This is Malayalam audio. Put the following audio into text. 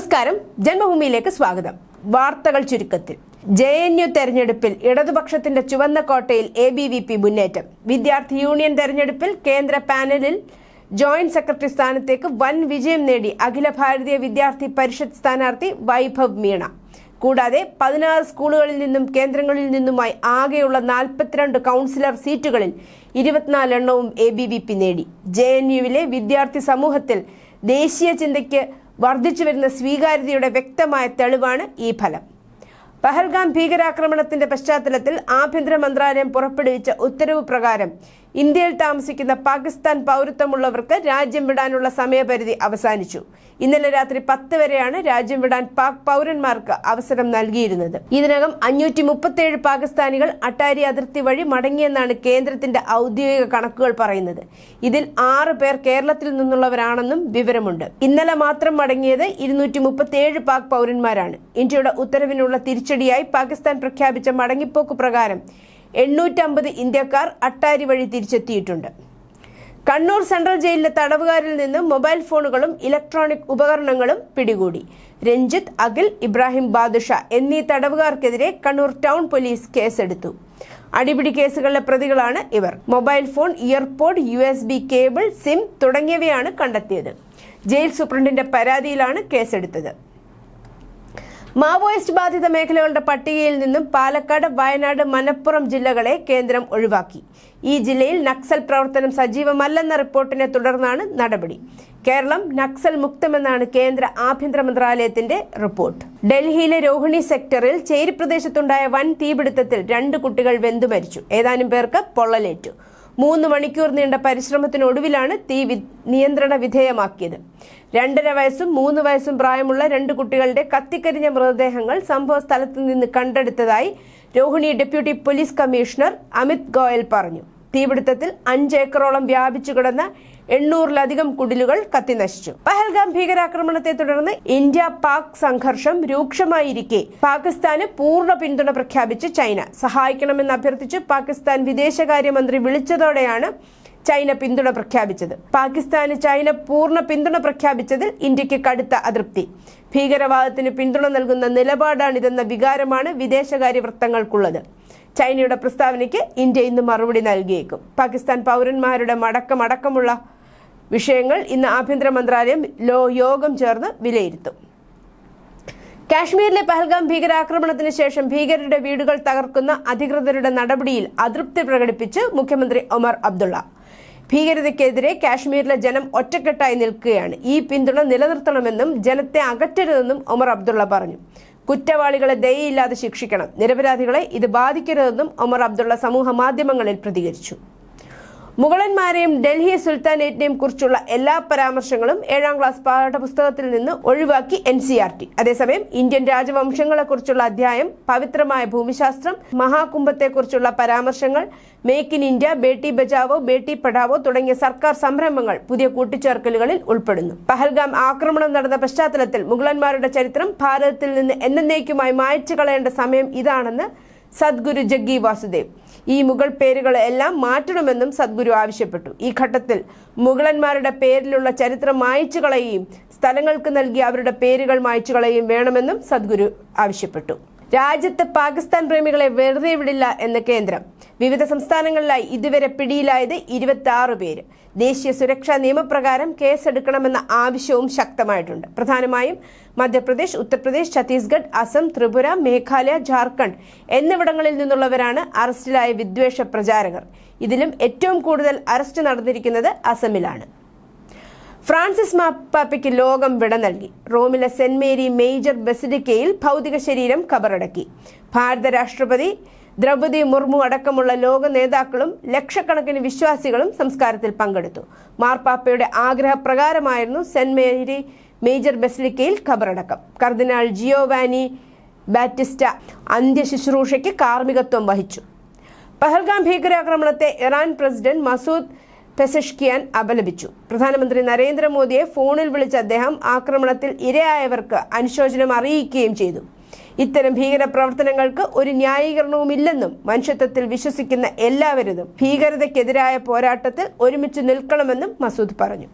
നമസ്കാരം. ജന്മഭൂമിയിലേക്ക് സ്വാഗതം. വാർത്തകൾ ചുരുക്കത്തിൽ. ജെ എൻ യു തെരഞ്ഞെടുപ്പിൽ ഇടതുപക്ഷത്തിന്റെ ചുവന്ന കോട്ടയിൽ എ ബി വി പി മുന്നേറ്റം. വിദ്യാർത്ഥി യൂണിയൻ തെരഞ്ഞെടുപ്പിൽ കേന്ദ്ര പാനലിൽ ജോയിന്റ് സെക്രട്ടറി സ്ഥാനത്തേക്ക് വൻ വിജയം നേടി അഖില ഭാരതീയ വിദ്യാർത്ഥി പരിഷത്ത് സ്ഥാനാർത്ഥി വൈഭവ് മീണ. കൂടാതെ പതിനാറ് സ്കൂളുകളിൽ നിന്നും കേന്ദ്രങ്ങളിൽ നിന്നുമായി ആകെയുള്ള നാൽപ്പത്തിരണ്ട് കൗൺസിലർ സീറ്റുകളിൽ ഇരുപത്തിനാലെണ്ണവും എ ബി വി പി നേടി. ജെ എൻ യുവിലെ വിദ്യാർത്ഥി സമൂഹത്തിൽ ദേശീയ ചിന്തയ്ക്ക് വർദ്ധിച്ചു വരുന്ന സ്വീകാര്യതയുടെ വ്യക്തമായ തെളിവാണ് ഈ ഫലം. പഹൽഗാം ഭീകരാക്രമണത്തിന്റെ പശ്ചാത്തലത്തിൽ ആഭ്യന്തര മന്ത്രാലയം പുറപ്പെടുവിച്ച ഉത്തരവ് പ്രകാരം ഇന്ത്യയിൽ താമസിക്കുന്ന പാകിസ്ഥാൻ പൗരത്വമുള്ളവർക്ക് രാജ്യം വിടാനുള്ള സമയപരിധി അവസാനിച്ചു. ഇന്നലെ രാത്രി പത്ത് വരെയാണ് രാജ്യം വിടാൻ പാക് പൗരന്മാർക്ക് അവസരം നൽകിയിരുന്നത്. ഇതിനകം അഞ്ഞൂറ്റി മുപ്പത്തിയേഴ് പാകിസ്ഥാനികൾ അട്ടാരി അതിർത്തി വഴി മടങ്ങിയെന്നാണ് കേന്ദ്രത്തിന്റെ ഔദ്യോഗിക കണക്കുകൾ പറയുന്നത്. ഇതിൽ ആറ് പേർ കേരളത്തിൽ നിന്നുള്ളവരാണെന്നും വിവരമുണ്ട്. ഇന്നലെ മാത്രം മടങ്ങിയത് ഇരുന്നൂറ്റി മുപ്പത്തിയേഴ് പാക് പൗരന്മാരാണ്. ഇന്ത്യയുടെ ഉത്തരവിനുള്ള തിരിച്ചടിയായി പാകിസ്ഥാൻ പ്രഖ്യാപിച്ച മടങ്ങിപ്പോക്ക് പ്രകാരം എണ്ണൂറ്റമ്പത് ഇന്ത്യക്കാർ അട്ടാരി വഴി തിരിച്ചെത്തിയിട്ടുണ്ട്. കണ്ണൂർ സെൻട്രൽ ജയിലിലെ തടവുകാരിൽ നിന്ന് മൊബൈൽ ഫോണുകളും ഇലക്ട്രോണിക് ഉപകരണങ്ങളും പിടികൂടി. രഞ്ജിത്ത് അഖിൽ ഇബ്രാഹിം ബാദുഷ എന്നീ തടവുകാർക്കെതിരെ കണ്ണൂർ ടൗൺ പോലീസ് കേസെടുത്തു. അടിപിടി കേസുകളിലെ പ്രതികളാണ് ഇവർ. Mobile phone earpod U S B cable SIM തുടങ്ങിയവയാണ് കണ്ടെത്തിയത്. ജയിൽ സൂപ്രണ്ടിന്റെ പരാതിയിലാണ് കേസെടുത്തത്. മാവോയിസ്റ്റ് ബാധിത മേഖലകളുടെ പട്ടികയിൽ നിന്നും പാലക്കാട് വയനാട് മലപ്പുറം ജില്ലകളെ കേന്ദ്രം ഒഴിവാക്കി. ഈ ജില്ലയിൽ നക്സൽ പ്രവർത്തനം സജീവമല്ലെന്ന റിപ്പോർട്ടിനെ തുടർന്നാണ് നടപടി. കേരളം നക്സൽ മുക്തമെന്നാണ് കേന്ദ്ര ആഭ്യന്തര മന്ത്രാലയത്തിന്റെ റിപ്പോർട്ട്. ഡൽഹിയിലെ രോഹിണി സെക്ടറിൽ ചേരി പ്രദേശത്തുണ്ടായ വൻ തീപിടുത്തത്തിൽ രണ്ട് കുട്ടികൾ വെന്തു മരിച്ചു. ഏതാനും പേർക്ക് പൊള്ളലേറ്റു. മൂന്ന് മണിക്കൂർ നീണ്ട പരിശ്രമത്തിനൊടുവിലാണ് തീ നിയന്ത്രണ വിധേയമാക്കിയത്. രണ്ടര വയസ്സും മൂന്ന് വയസ്സും പ്രായമുള്ള രണ്ട് കുട്ടികളുടെ കത്തിക്കരിഞ്ഞ മൃതദേഹങ്ങൾ സംഭവ സ്ഥലത്ത് നിന്ന് കണ്ടെടുത്തതായി Rohini deputy police commissioner Amit Goyal പറഞ്ഞു. തീപിടുത്തത്തിൽ അഞ്ച് ഏക്കറോളം വ്യാപിച്ചു കിടന്ന എണ്ണൂറിലധികം കുടിലുകൾ കത്തിനശിച്ചു. പഹൽഗാം ഭീകരാക്രമണത്തെ തുടർന്ന് ഇന്ത്യ പാക് സംഘർഷം രൂക്ഷമായിരിക്കെ. പാകിസ്ഥാന് പൂർണ പിന്തുണ പ്രഖ്യാപിച്ച് ചൈന. സഹായിക്കണമെന്ന് അഭ്യർത്ഥിച്ച് പാകിസ്ഥാൻ വിദേശകാര്യമന്ത്രി വിളിച്ചതോടെയാണ് ചൈന പിന്തുണ പ്രഖ്യാപിച്ചത്. പാകിസ്ഥാന് ചൈന പൂർണ പിന്തുണ പ്രഖ്യാപിച്ചതിൽ ഇന്ത്യയ്ക്ക് കടുത്ത അതൃപ്തി. ഭീകരവാദത്തിന് പിന്തുണ നൽകുന്ന നിലപാടാണിതെന്ന വികാരമാണ് വിദേശകാര്യ വൃത്തങ്ങൾക്കുള്ളത് ചൈനയുടെ പ്രസ്താവനയ്ക്ക് ഇന്ത്യ ഇന്ന് മറുപടി നൽകിയേക്കും. പാകിസ്ഥാൻ പൗരന്മാരുടെ മടക്കമടക്കമുള്ള വിഷയങ്ങൾ ഇന്ന് ആഭ്യന്തര മന്ത്രാലയം ലോ യോഗം ചേർന്ന് വിലയിരുത്തും. കാശ്മീരിലെ പഹൽഗാം ഭീകരാക്രമണത്തിന് ശേഷം ഭീകരരുടെ വീടുകൾ തകർക്കുന്ന അധികൃതരുടെ നടപടിയിൽ അതൃപ്തി പ്രകടിപ്പിച്ച് മുഖ്യമന്ത്രി ഒമർ അബ്ദുള്ള. ഭീകരതയ്ക്കെതിരെ കാശ്മീരിലെ ജനം ഒറ്റക്കെട്ടായി നിൽക്കുകയാണ്. ഈ പിന്തുണ നിലനിർത്തണമെന്നും ജനത്തെ അകറ്റരുതെന്നും ഒമർ അബ്ദുള്ള പറഞ്ഞു. കുറ്റവാളികളെ ദയയില്ലാതെ ശിക്ഷിക്കണം. നിരപരാധികളെ ഇത് ബാധിക്കരുതെന്നും ഒമർ അബ്ദുള്ള സമൂഹ മാധ്യമങ്ങളിൽ പ്രതികരിച്ചു. മുഗളന്മാരെയും ഡൽഹി സുൽത്താനേറ്റിനെയും കുറിച്ചുള്ള എല്ലാ പരാമർശങ്ങളും ഏഴാം ക്ലാസ് പാഠപുസ്തകത്തിൽ നിന്ന് ഒഴിവാക്കി എൻ സി ആർ ടി. അതേസമയം ഇന്ത്യൻ രാജവംശങ്ങളെക്കുറിച്ചുള്ള അധ്യായം പവിത്രമായ ഭൂമിശാസ്ത്രം മഹാകുംഭത്തെക്കുറിച്ചുള്ള പരാമർശങ്ങൾ make in India Beti Bachao Beti Padhao തുടങ്ങിയ സർക്കാർ സംരംഭങ്ങൾ പുതിയ കൂട്ടിച്ചേർക്കലുകളിൽ ഉൾപ്പെടുന്നു. പഹൽഗാം ആക്രമണം നടന്ന പശ്ചാത്തലത്തിൽ മുഗളന്മാരുടെ ചരിത്രം ഭാരതത്തിൽ നിന്ന് എന്നേക്കുമായി മായ്ച്ചു കളയേണ്ട സമയം ഇതാണെന്ന് സദ്ഗുരു ജഗ്ഗി വാസുദേവ്. ഈ മുഗൾ പേരുകളെല്ലാം മാറ്റണമെന്നും സദ്ഗുരു ആവശ്യപ്പെട്ടു. ഈ ഘട്ടത്തിൽ മുഗളന്മാരുടെ പേരിലുള്ള ചരിത്രം മായ്ച്ചു കളയുകയും സ്ഥലങ്ങൾക്ക് നൽകി അവരുടെ പേരുകൾ മായ്ച്ചു കളയുകയും വേണമെന്നും സദ്ഗുരു ആവശ്യപ്പെട്ടു. രാജ്യത്ത് പാകിസ്ഥാൻ പ്രേമികളെ വെറുതെ വിടില്ല എന്ന് കേന്ദ്രം. വിവിധ സംസ്ഥാനങ്ങളിലായി ഇതുവരെ പിടിയിലായത് ഇരുപത്തി ആറ് പേര്. ദേശീയ സുരക്ഷാ നിയമപ്രകാരം കേസെടുക്കണമെന്ന ആവശ്യവും ശക്തമായിട്ടുണ്ട്. പ്രധാനമായും മധ്യപ്രദേശ് ഉത്തർപ്രദേശ് ഛത്തീസ്ഗഡ് അസം ത്രിപുര മേഘാലയ ജാർഖണ്ഡ് എന്നിവിടങ്ങളിൽ നിന്നുള്ളവരാണ് അറസ്റ്റിലായ വിദ്വേഷ പ്രചാരകർ. ഇതിലും ഏറ്റവും കൂടുതൽ അറസ്റ്റ് നടന്നിരിക്കുന്നത് അസമിലാണ്. ഫ്രാൻസിസ് മാപ്പാപ്പയ്ക്ക് ലോകം വിട നൽകി. റോമിലെ സെന്റ് മേരി മേജർ ബസിലിക്കയിൽ ഭൗതിക ശരീരം കബറടക്കി. ഭാരത രാഷ്ട്രപതി ദ്രൗപദി മുർമു അടക്കമുള്ള ലോക നേതാക്കളും ലക്ഷക്കണക്കിന് വിശ്വാസികളും സംസ്കാരത്തിൽ പങ്കെടുത്തു. മാർപ്പാപ്പയുടെ ആഗ്രഹപ്രകാരമായിരുന്നു സെന്റ് മേരി മേജർ ബസിലിക്കയിൽ ഖബറടക്കം കർദിനാൾ ജിയോവാനി ബാറ്റിസ്റ്റ അന്ത്യശുശ്രൂഷയ്ക്ക് കാർമ്മികത്വം വഹിച്ചു. പഹൽഗാം ഭീകരാക്രമണത്തെ ഇറാൻ പ്രസിഡന്റ് മസൂദ് പെസഷ്കിയാൻ അപലപിച്ചു. പ്രധാനമന്ത്രി നരേന്ദ്രമോദിയെ ഫോണിൽ വിളിച്ച അദ്ദേഹം ആക്രമണത്തിൽ ഇരയായവർക്ക് അനുശോചനം അറിയിക്കുകയും ചെയ്തു. ഇത്തരം ഭീകര പ്രവർത്തനങ്ങൾക്ക് ഒരു ന്യായീകരണവുമില്ലെന്നും മനുഷ്യത്വത്തിൽ വിശ്വസിക്കുന്ന എല്ലാവരും ഭീകരതയ്ക്കെതിരായ പോരാട്ടത്തിൽ ഒരുമിച്ച് നിൽക്കണമെന്നും മസൂദ് പറഞ്ഞു.